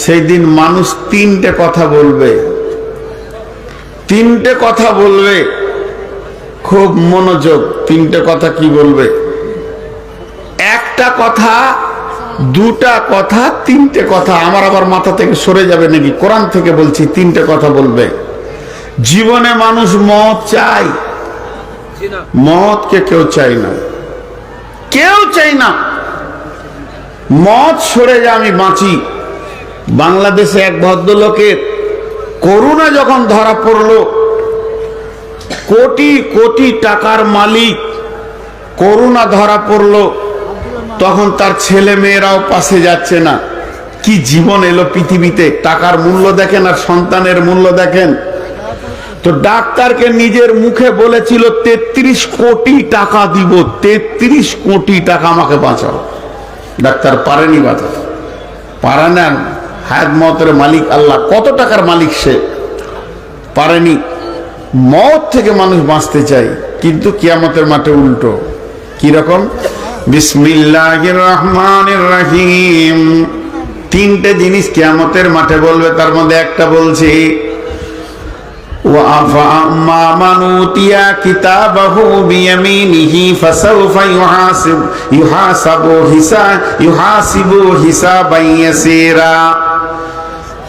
সেই দিন মানুষ তিনটে কথা বলবে। তিনটে কথা বলবে। খুব মনোযোগ। তিনটে কথা কি বলবে? একটা কথা, দুটা কথা, তিনটে কথা। আমার আবার মাথা থেকে সরে যাবে নাকি? কোরআন থেকে বলছি, তিনটে কথা বলবে। জীবনে মানুষ মত চাই মতকে কেউ চাই না। কেউ চাই না। মত সরে যা, আমি বাঁচি। বাংলাদেশে এক ভদ্রলোকের করোনা যখন ধরা পড়ল, কোটি কোটি টাকার মালিক করোনা ধরা পড়ল, তখন তার ছেলে মেয়েরাও পাশে যাচ্ছে না। কি জীবন এলো পৃথিবীতে? টাকার মূল্য দেখেন আর সন্তানের মূল্য দেখেন। তো ডাক্তারকে নিজের মুখে বলেছিল, তেত্রিশ কোটি টাকা দিব, তেত্রিশ কোটি টাকা আমাকে বাঁচাও। ডাক্তার পারেনি বাঁচাতে। পারে না হায়াত মতের মালিক আল্লাহ। কত টাকার মালিক সে? পারেনি। মত থেকে মানুষ বাঁচতে চায়, কিন্তু কিয়ামতের মাঠে উল্টো। কীরকম বিসমিল্লাহ রহমান রাহিম তিনটে জিনিস কিয়ামতের মাঠে বলবে, তার মধ্যে একটা বলছি ইউহাসাবু হিসা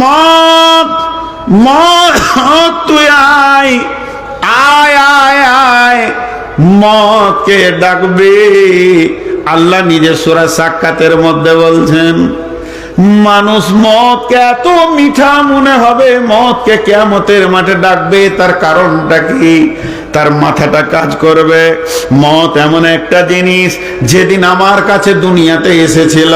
মত মত তুই আয় আয় আয় আয়, মতকে ডাকবে। আল্লাহ নিজের সোরা সাক্ষাতের মধ্যে বলছেন, মানুষ মদকে এত মিঠা মনে হবে মদকে কেমতের মাঠে ডাকবে, তার কারণটা কি? তার মাথাটা কাজ করবে। মত এমন একটা জিনিস, যেদিন আমার কাছে দুনিয়াতে এসেছিল,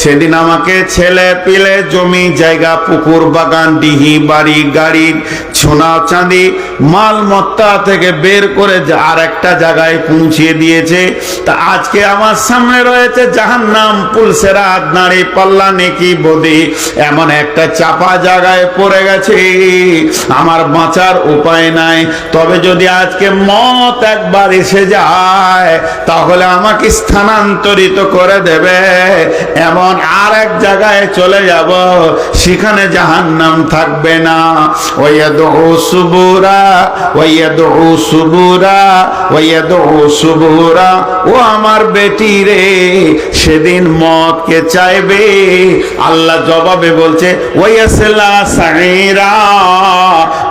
সেদিন আমাকে ছেলে পিলে জমি, জায়গা, পুকুর, বাগান, ডিহি, বাড়ি, গাড়ি সোনা চাঁদি মালমত্তা থেকে বের করে আর একটা জায়গায় পৌঁছিয়ে দিয়েছে। তা আজকে আমার সামনে রয়েছে জাহান্নাম, পুলসেরা নারী পাল্লা, নেকি, বদি। এমন একটা চাপা জায়গায় পড়ে গেছে। আমার বাঁচার উপায় নাই। তবে যদি আজকে মত একবার এসে যায়, তাহলে আমাকে স্থানান্তরিত করে দেবে। এমন আর এক জায়গায় চলে যাব, সেখানে জাহান্নাম থাকবে না। ওয়াদু সুবুরা ওয়াদু সুবুরা ওয়াদু সুবুরা। ও আমার বেটি রে, সেদিন মতকে চাইবে। আল্লাহ জবাবে বলছে, ওয়াসলা সাইরা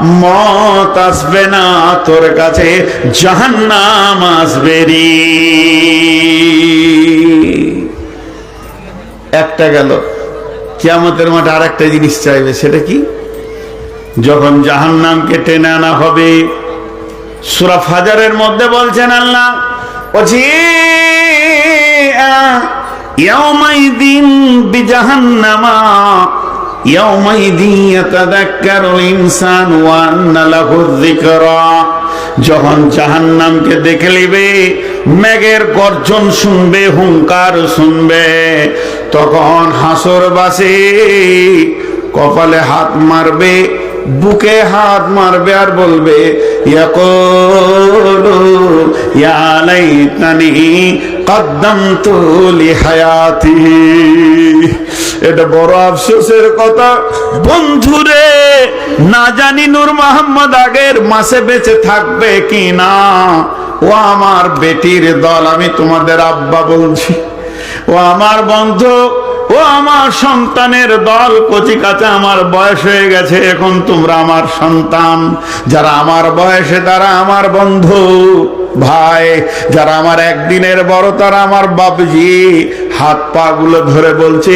মত আসবে না তোর কাছে, জাহান্নাম আসবে রে। একটা গেল। কিয়ামতের মাঠে আর একটা জিনিস চাইবে, সেটা কি? যখন জাহান্নামকে টেনে আনা হবে, সুরা ফাজারের মধ্যে বলছেন আল্লাহ, বলছি ইয়াউমাইদিন বিজাহান্নামা যখন জাহান্নামকে দেখে লিবে মেঘের গর্জন শুনবে, হুঙ্কার শুনবে, তখন হাসর বাসে কপালে হাত মারবে, বুকে হাত মারবে আর বলবে, ইয়াকুলু, ইয়া লাইতানি কদ্দামতু লিহায়াতি এটা বড় আফসোসের কথা। বন্ধুরে, না জানি নূর মোহাম্মদ আগের মাসে বেঁচে থাকবে কি না ও আমার বেটির দল, আমি তোমাদের আব্বা বলছি। ও আমার বন্ধু, ও আমার সন্তানের দল, কচি কাছে আমার বয়স হয়ে গেছে, এখন তোমরা আমার সন্তান। যারা আমার বয়সে, তারা আমার বন্ধু। ভাই, যারা আমার একদিনের বড়, তারা আমার বাবজি হাত পা গুলো ধরে বলছে,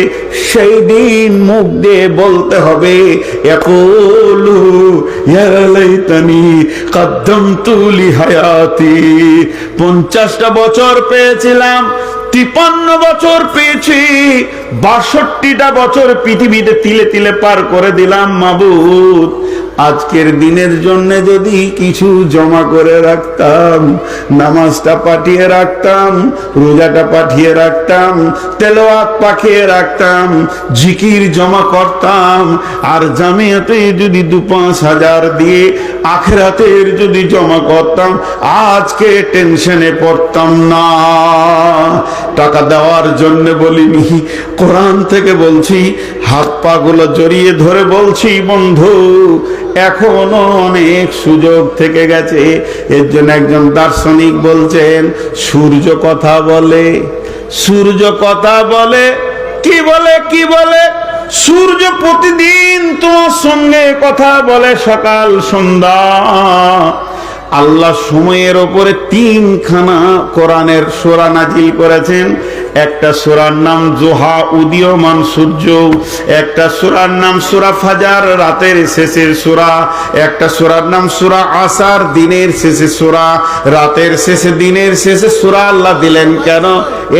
সেই দিন মুখ দিয়ে বলতে হবে হায়াতি পঞ্চাশটা বছর পেয়েছিলাম, তিপান্ন বছর পেয়েছি, বাষট্টিটা বছর পৃথিবীতে তিলে তিলে পার করে দিলাম মাবুদ। আজকের দিনের জন্য যদি কিছু জমা করে রাখতাম, নামাজটা পাঠিয়ে রাখতাম, রোজাটা পাঠিয়ে রাখতাম তেলোয়াত পাঠিয়ে রাখতাম, জিকির জমা করতাম, আর জামিয়াতে যদি দু পাঁচ হাজার দিয়ে আখেরাতের যদি জমা করতাম, আজকে টেনশনে পড়তাম না। টাকা দেওয়ার জন্য বলিনি, কোরআন থেকে বলছি, হাত পা গুলো জড়িয়ে ধরে বলছি, বন্ধু, এখনও অনেক সুযোগ থেকে গেছে। এর জন্য একজন দার্শনিক বলছেন, সূর্য কথা বলে, সূর্য কথা বলে, কি বলে কি বলে? সূর্য প্রতিদিন তোমার সঙ্গে কথা বলে সকাল সন্ধ্যা। আল্লাহ সময়ের ওপরে তিনখানা কোরআনের সোরা নাজিল করেছেন। একটা সোরার নাম জোহা, উদীয়মান সূর্য, একটা সোরার নাম সুরা ফাজার, রাতের শেষের সোরা, একটা সোরার নাম সুরা আসার, দিনের শেষে সোরা, রাতের শেষে দিনের শেষে সোরা আল্লাহ দিলেন কেন?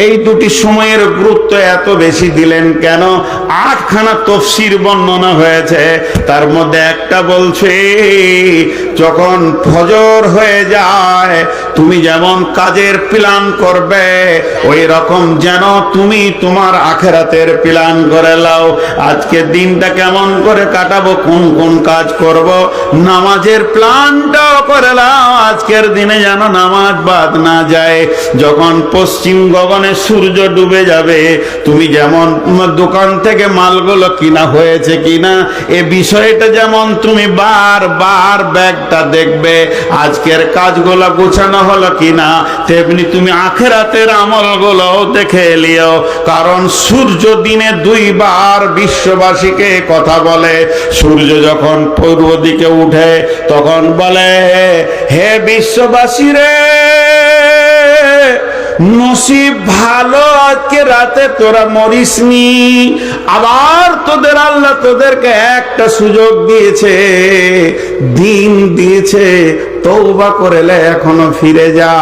এই দুটি সময়ের গুরুত্ব এত বেশি দিলেন কেন? আটখানা তফসির বর্ণনা হয়েছে। তার মধ্যে একটা বলছে, যখন ফজর হয়ে যায়। তুমি যেমন কাজের প্ল্যান করবে, ওই রকম যেন তুমি তোমার আখেরাতের প্ল্যান করে লাও। আজকে দিনটা কেমন করে কাটাবো, কোন কোন কাজ করব, নামাজের প্ল্যানটাও করে লাও। আজকের দিনে যেন নামাজ বাদ না যায়। যখন পশ্চিম গগনে সূর্য ডুবে যাবে, তুমি যেমন দোকান থেকে মালগুলো কিনা হয়েছে কিনা, এ বিষয়টা যেমন তুমি বার বার ব্যাগটা দেখবে আজকের কাজগুলো গোছানো হলো কিনা, তেমনি তুমি আখেরাতের আমলগুলো দেখে এলিও কারণ সূর্য দিনে দুইবার বিশ্ববাসীকে কথা বলে। সূর্য যখন পূর্ব দিকে উঠে, তখন বলে, হে বিশ্ববাসী রে নসিব ভালো আজকে রাতে তোরা মরিসনি আবার তোদের আল্লাহ তোদেরকে একটা সুযোগ দিয়েছে। দিন দিয়েছে তৌবা করেলে এখনও ফিরে যা।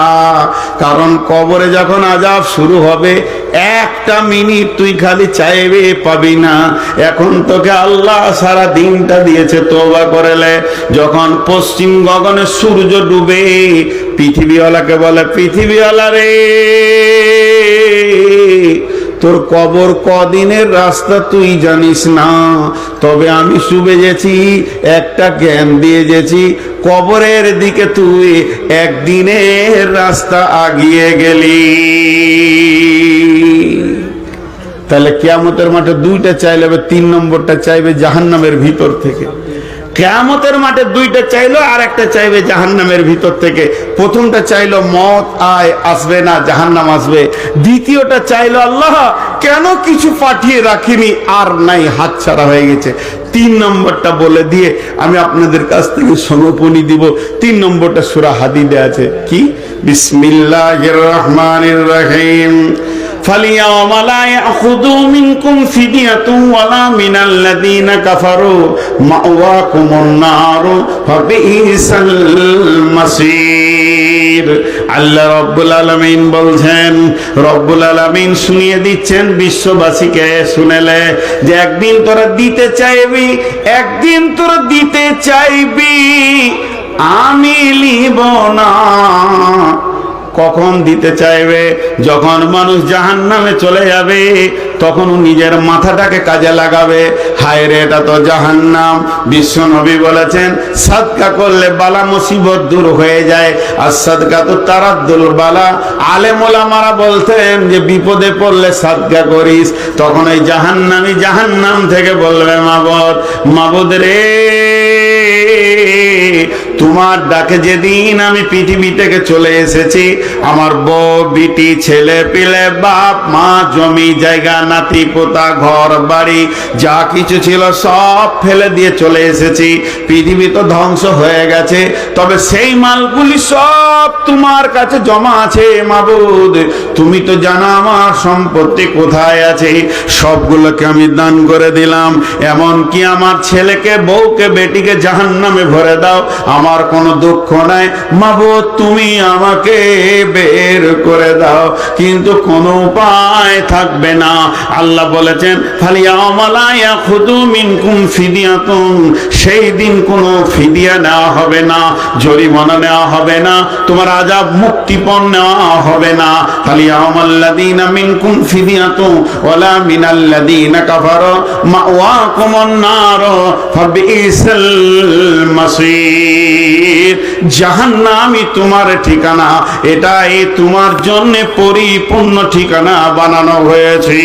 কারণ কবরে যখন আজাব শুরু হবে, একটা মিনিট তুই খালি চাইবে পাবি না। এখন তোকে আল্লাহ সারা দিনটা দিয়েছে তৌবা করেলে। যখন পশ্চিম গগনে সূর্য ডুবে পৃথিবীওয়ালাকে বলে, পৃথিবীওয়ালা রে, তোর কবর কদিনের রাস্তা তুই জানিস না। তবে আমি শুবে গেছি, একটা জ্ঞান দিয়ে গেছি, কবরের দিকে তুই একদিনের রাস্তা আগিয়ে গেলি। তাহলে কেয়ামতের মাঠে দুইটা চাইলে তিন নম্বরটা চাইবে জাহান্নামের ভিতর থেকে। কেয়ামতের মাঠে দুইটা চাইলো, আর একটা চাইবে জাহান্নামের ভিতর থেকে। প্রথমটা চাইলো মত আয় আসবে না, জাহান্নাম আসবে। দ্বিতীয়টা চাইলো আল্লাহ, কেন কিছু পাঠিয়ে রাখিনি, আর নাই হাতছাড়া হয়ে গেছে। তিন নম্বরটা বলে দিয়ে আমি আপনাদের কাছ থেকে সমপনি দিব। তিন নম্বরটা সুরা হাদিদে আছে। কি? বিসমিল্লাহির রহমানির রহিম। فاليوم لا يأخذوا منكم فدية ولا من الذين كفروا مأواكم النار فبئس المصير আল্লাহ রব্বুল আলমিন বলছেন রব্বুল আলমিন শুনিয়ে দিচ্ছেন বিশ্ববাসীকে শুনেলে যে একদিন তোরা দিতে চাইবি একদিন তোরা দিতে চাইবি আমি লিব না কখন দিতে চাইবে? যখন মানুষ জাহান নামে চলে যাবে, তখন নিজের মাথাটাকে কাজে লাগাবে। হায় রে এটা তো জাহান নাম বিশ্ব নবী বলেছেন, সাদকা করলে বালা মুসিবত দূর হয়ে যায়, আর সাদকা তো তারাদ্দুল বালা। আলেমোলা মারা বলতেন যে, বিপদে পড়লে সাদকা করিস। তখন ওই জাহান্নামি জাহান্নাম থেকে বলবে মাবদ। মাবদ রে! তোমার ডাকে যেদিন আমি পৃথিবী থেকে চলে এসেছি, আমার বউ, বিটি, ছেলে পিলে, বাপ, মা, জমি, জায়গা, নাতি, পোতা, ঘর, বাড়ি, যা কিছু ছিল সব ফেলে দিয়ে চলে এসেছি। পৃথিবী তো ধ্বংস হয়ে গেছে, তবে সেই মালগুলি সব তোমার কাছে জমা আছে, মাবুদ। তুমি তো জানো আমার সম্পত্তি কোথায় আছে, সবগুলোকে আমি দান করে দিলাম। এমন কি আমার ছেলেকে, বউকে, বেটিকে জাহান জাহান্নামে ভরে দাও, আমার কোনো দুঃখ নাই। মাবুদ তুমি আমাকে বের করে দাও, কিন্তু কোনো উপায় থাকবে না। আল্লাহ বলেছেন ফালিয়া খুদু মিনকুম ফিদিয়াতুন সেই দিন কোনো ফিদিয়া নেওয়া হবে না, জরিমানা নেওয়া হবে না, তোমার আজাব মুক্তিপণ নেওয়া হবে না। ফালিয়া আমাল্লাদিনা মিনকুম ফিদিয়াতু ওয়ালা মিনাল্লাদিনা কাফারু, মাওয়াকুমুন নার, ফাবিইসাল মাসির জাহান্নামই তোমার ঠিকানা এটাই তোমার জন্য পরিপূর্ণ ঠিকানা বানানো হয়েছে।